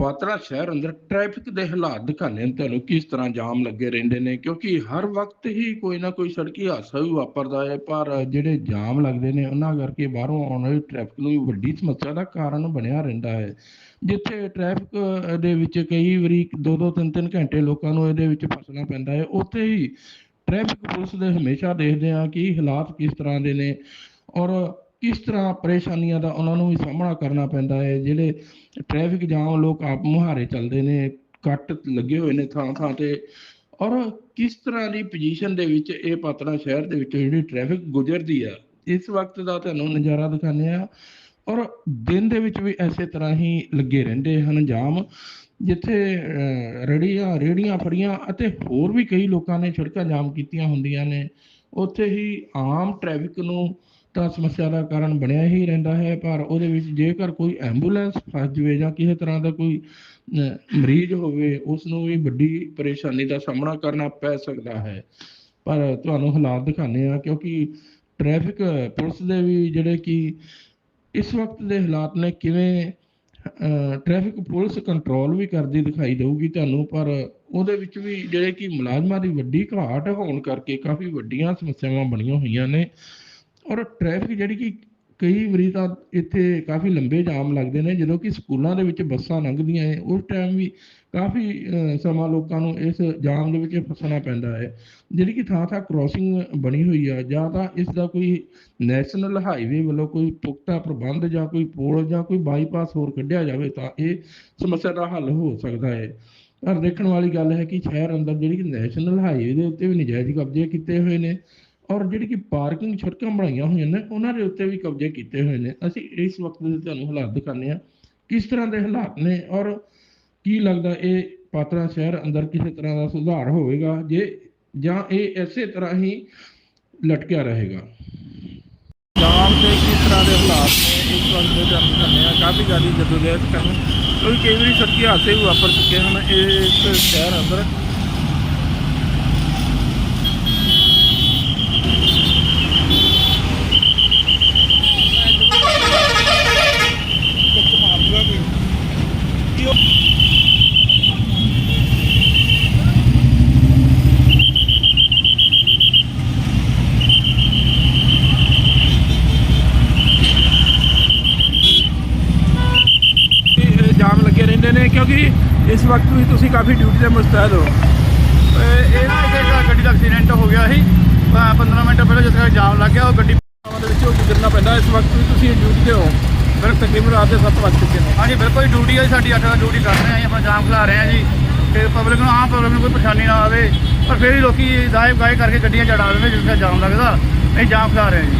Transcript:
ਪਾਤੜਾ ਸ਼ਹਿਰ ਅੰਦਰ ਟ੍ਰੈਫਿਕ ਦੇ ਹਾਲਾਤ ਦਿਖਾਣੇ ਨੇ ਤੁਹਾਨੂੰ ਕਿਸ ਤਰ੍ਹਾਂ ਜਾਮ ਲੱਗੇ ਰਹਿੰਦੇ ਨੇ, ਕਿਉਂਕਿ ਹਰ ਵਕਤ ਹੀ ਕੋਈ ਨਾ ਕੋਈ ਸੜਕੀ ਹਾਦਸਾ ਵੀ ਵਾਪਰਦਾ ਹੈ, ਪਰ ਜਿਹੜੇ ਜਾਮ ਲੱਗਦੇ ਨੇ ਉਹਨਾਂ ਕਰਕੇ ਬਾਹਰੋਂ ਆਉਣ ਵਾਲੀ ਟ੍ਰੈਫਿਕ ਨੂੰ ਵੀ ਵੱਡੀ ਸਮੱਸਿਆ ਦਾ ਕਾਰਨ ਬਣਿਆ ਰਹਿੰਦਾ ਹੈ। ਜਿੱਥੇ ਟ੍ਰੈਫਿਕ ਦੇ ਵਿੱਚ ਕਈ ਵਾਰੀ ਦੋ ਦੋ ਤਿੰਨ ਤਿੰਨ ਘੰਟੇ ਲੋਕਾਂ ਨੂੰ ਇਹਦੇ ਵਿੱਚ ਫਸਣਾ ਪੈਂਦਾ ਹੈ, ਉੱਥੇ ਹੀ ਟ੍ਰੈਫਿਕ ਪੁਲਿਸ ਦੇ ਹਮੇਸ਼ਾ ਦੇਖਦੇ ਆ ਕਿ ਹਾਲਾਤ ਕਿਸ ਤਰ੍ਹਾਂ ਦੇ ਨੇ ਔਰ ਕਿਸ ਤਰ੍ਹਾਂ ਪਰੇਸ਼ਾਨੀਆਂ ਦਾ ਉਹਨਾਂ ਨੂੰ ਵੀ ਸਾਹਮਣਾ ਕਰਨਾ ਪੈਂਦਾ ਹੈ? ਜਿਹੜੇ ਟ੍ਰੈਫਿਕ ਜਾਮ ਲੋਕ ਆਪ ਮੁਹਾਰੇ ਚੱਲਦੇ ਨੇ ਕੱਟ ਲੱਗੇ ਹੋਏ ਨੇ ਥਾਂ ਥਾਂ ਤੇ। ਔਰ ਕਿਸ ਤਰ੍ਹਾਂ ਦੀ ਪੋਜੀਸ਼ਨ ਦੇ ਵਿੱਚ ਇਹ ਪਾਤੜਾ ਸ਼ਹਿਰ ਦੇ ਵਿੱਚ ਜਿਹੜੀ ਟ੍ਰੈਫਿਕ ਗੁਜ਼ਰਦੀ ਆ ਇਸ ਵਕਤ ਦਾ ਤੁਹਾਨੂੰ ਨਜ਼ਾਰਾ ਦਿਖਾਉਂਦੇ ਆ ਔਰ ਦਿਨ ਦੇ ਵਿੱਚ ਵੀ ਐਸੇ ਤਰ੍ਹਾਂ ਹੀ ਲੱਗੇ ਰਹਿੰਦੇ ਹਨ ਜਾਮ ਜਿੱਥੇ ਅਹ, ਰੇਹੜੀਆਂ ਰੇਹੜੀਆਂ ਫੜੀਆਂ ਅਤੇ ਹੋਰ ਵੀ ਕਈ ਲੋਕਾਂ ਨੇ ਸੜਕਾਂ ਜਾਮ ਕੀਤੀਆਂ ਹੁੰਦੀਆਂ ਨੇ। ਉੱਥੇ ਹੀ ਆਮ ਟ੍ਰੈਫਿਕ ਨੂੰ ਤਾਂ ਸਮੱਸਿਆ ਦਾ ਕਾਰਨ ਬਣਿਆ ਹੀ ਰਹਿੰਦਾ ਹੈ, ਪਰ ਉਹਦੇ ਵਿੱਚ ਜੇਕਰ ਕੋਈ ਐਂਬੂਲੈਂਸ ਫਸ ਜਾਵੇ ਜਾਂ ਕਿਸੇ ਤਰ੍ਹਾਂ ਦਾ ਕੋਈ ਮਰੀਜ਼ ਹੋਵੇ ਉਸ ਨੂੰ ਵੀ ਵੱਡੀ ਪਰੇਸ਼ਾਨੀ ਦਾ ਸਾਹਮਣਾ ਕਰਨਾ ਪੈ ਸਕਦਾ ਹੈ। ਪਰ ਤੁਹਾਨੂੰ ਹਾਲਾਤ ਦਿਖਾਉਂਦੇ ਆ ਕਿਉਂਕਿ ਟ੍ਰੈਫਿਕ ਪੁਲਿਸ ਦੇ ਵੀ ਜਿਹੜੇ ਕਿ ਇਸ ਵਕਤ ਦੇ ਹਾਲਾਤ ਨੇ ਕਿਵੇਂ ਟ੍ਰੈਫਿਕ ਪੁਲਿਸ ਕੰਟਰੋਲ ਵੀ ਕਰਦੀ ਦਿਖਾਈ ਦੇਊਗੀ ਤੁਹਾਨੂੰ, ਪਰ ਉਹਦੇ ਵਿੱਚ ਵੀ ਜਿਹੜੇ ਕਿ ਮੁਲਾਜ਼ਮਾਂ ਦੀ ਵੱਡੀ ਘਾਟ ਹੋਣ ਕਰਕੇ ਕਾਫੀ ਵੱਡੀਆਂ ਸਮੱਸਿਆਵਾਂ ਬਣੀਆਂ ਹੋਈਆਂ ਨੇ। ਔਰ ਟ੍ਰੈਫਿਕ ਜਿਹੜੀ ਕਿ ਕਈ ਵਾਰੀ ਤਾਂ ਇੱਥੇ ਕਾਫੀ ਲੰਬੇ ਜਾਮ ਲੱਗਦੇ ਨੇ, ਜਦੋਂ ਕਿ ਸਕੂਲਾਂ ਦੇ ਵਿੱਚ ਬੱਸਾਂ ਲੰਘਦੀਆਂ ਹੈ ਉਸ ਟਾਈਮ ਵੀ ਕਾਫੀ ਸਮਾਂ ਲੋਕਾਂ ਨੂੰ ਇਸ ਜਾਮ ਦੇ ਵਿੱਚ ਫਸਣਾ ਪੈਂਦਾ ਹੈ। ਜਿਹੜੀ ਕਿ ਥਾਂ ਥਾਂ ਕ੍ਰਾਸਿੰਗ ਬਣੀ ਹੋਈ ਆ, ਜਾਂ ਤਾਂ ਇਸ ਦਾ ਕੋਈ ਨੈਸ਼ਨਲ ਹਾਈਵੇ ਵੱਲੋਂ ਕੋਈ ਪੁਖਤਾ ਪ੍ਰਬੰਧ ਜਾਂ ਕੋਈ ਪੋਲ ਜਾਂ ਕੋਈ ਬਾਈਪਾਸ ਹੋਰ ਕੱਢਿਆ ਜਾਵੇ ਤਾਂ ਇਹ ਸਮੱਸਿਆ ਦਾ ਹੱਲ ਹੋ ਸਕਦਾ ਹੈ। ਪਰ ਦੇਖਣ ਵਾਲੀ ਗੱਲ ਹੈ ਕਿ ਸ਼ਹਿਰ ਅੰਦਰ ਜਿਹੜੀ ਕਿ ਨੈਸ਼ਨਲ ਹਾਈਵੇ ਦੇ ਉੱਤੇ ਵੀ ਨਜਾਇਜ਼ ਕਬਜ਼ੇ ਕੀਤੇ ਹੋਏ ਨੇ ਔਰ ਜਿਹੜੀ ਕਿ ਪਾਰਕਿੰਗ ਸੜਕਾਂ ਬਣਾਈਆਂ ਹੋਈਆਂ ਨੇ, ਉਹਨਾਂ ਦੇ ਉੱਤੇ ਵੀ ਕਬਜ਼ੇ ਕੀਤੇ ਹੋਏ ਨੇ। ਅਸੀਂ ਇਸ ਵਕਤ ਦੇ ਤੁਹਾਨੂੰ ਹਾਲਾਤ ਦਿਖਾਉਂਦੇ ਆ ਕਿਸ ਤਰ੍ਹਾਂ ਦੇ ਹਾਲਾਤ ਨੇ ਔਰ ਕੀ ਲੱਗਦਾ ਇਹ ਪਾਤੜਾ ਸ਼ਹਿਰ ਅੰਦਰ ਕਿਸੇ ਤਰ੍ਹਾਂ ਦਾ ਸੁਧਾਰ ਹੋਵੇਗਾ, ਜੇ ਜਾਂ ਇਹ ਇਸੇ ਤਰ੍ਹਾਂ ਹੀ ਲਟਕਿਆ ਰਹੇਗਾ? ਜਾਮ ਦੇ ਕਿਸ ਤਰ੍ਹਾਂ ਦੇ ਹਾਲਾਤ ਨੇ, ਇਸ ਵਕਤ ਦੇ ਤੁਹਾਨੂੰ ਦਿਖਾਉਂਦੇ ਆ ਕਾਫੀ ਜ਼ਿਆਦਾ ਜਦੋਜਹਿਦ ਕਰਨ ਕਿਉਂਕਿ ਕਈ ਵਾਰੀ ਸੜਕੀ ਹਾਦਸੇ ਵੀ ਵਾਪਰ ਚੁੱਕੇ ਹਨ। ਇਸ ਸ਼ਹਿਰ ਅੰਦਰ ਇਹ ਜਾਮ ਨੇ, ਕਿਉਂਕਿ ਇਸ ਵਕਤ ਵੀ ਤੁਸੀਂ ਕਾਫੀ ਡਿਊਟੀ ਤੇ ਮੁਸਤੈਦ ਹੋ। ਇਹ ਨਾ ਇੱਕ ਗੱਡੀ ਦਾ ਐਕਸੀਡੈਂਟ ਹੋ ਗਿਆ ਸੀ। ਅਹ 15 ਮਿੰਟ ਪਹਿਲਾਂ ਜਿਸ ਕਰਕੇ ਜਾਮ ਲੱਗ ਗਿਆ, ਉਹ ਗੱਡੀ ਦੇ ਵਿੱਚੋਂ ਗੁਜ਼ਰਨਾ ਪੈਂਦਾ। ਇਸ ਵਕਤ ਵੀ ਤੁਸੀਂ ਡਿਊਟੀ ਤੇ ਹੋ। ਫਿਰ ਤਕਰੀਬਨ ਰਾਤ ਦੇ 7 ਵੱਜ ਚੁੱਕੇ ਨੇ। ਹਾਂਜੀ, ਬਿਲਕੁਲ ਡਿਊਟੀ ਹੈ ਸਾਡੀ 8 ਵਜੇ ਡਿਊਟੀ ਕਰ ਰਹੇ ਹਾਂ ਆਪਣਾ ਜਾਮ ਖਿਲਾ ਰਹੇ ਹਾਂ ਜੀ। ਤੇ ਪਬਲਿਕ ਨੂੰ, ਆਮ ਪਬਲਿਕ ਨੂੰ ਕੋਈ ਪਰੇਸ਼ਾਨੀ ਨਾ ਆਵੇ। ਪਰ ਫਿਰ ਵੀ ਲੋਕੀ ਦਾਇਬ ਗਾਏ ਕਰਕੇ ਗੱਡੀਆਂ ਚੜਾ ਦਿੰਦੇ ਜਿਸ ਤਰ੍ਹਾਂ ਜਾਮ ਲੱਗਦਾ। ਅਸੀਂ ਜਾਮ ਖਿਲਾ ਰਹੇ ਹਾਂ ਜੀ।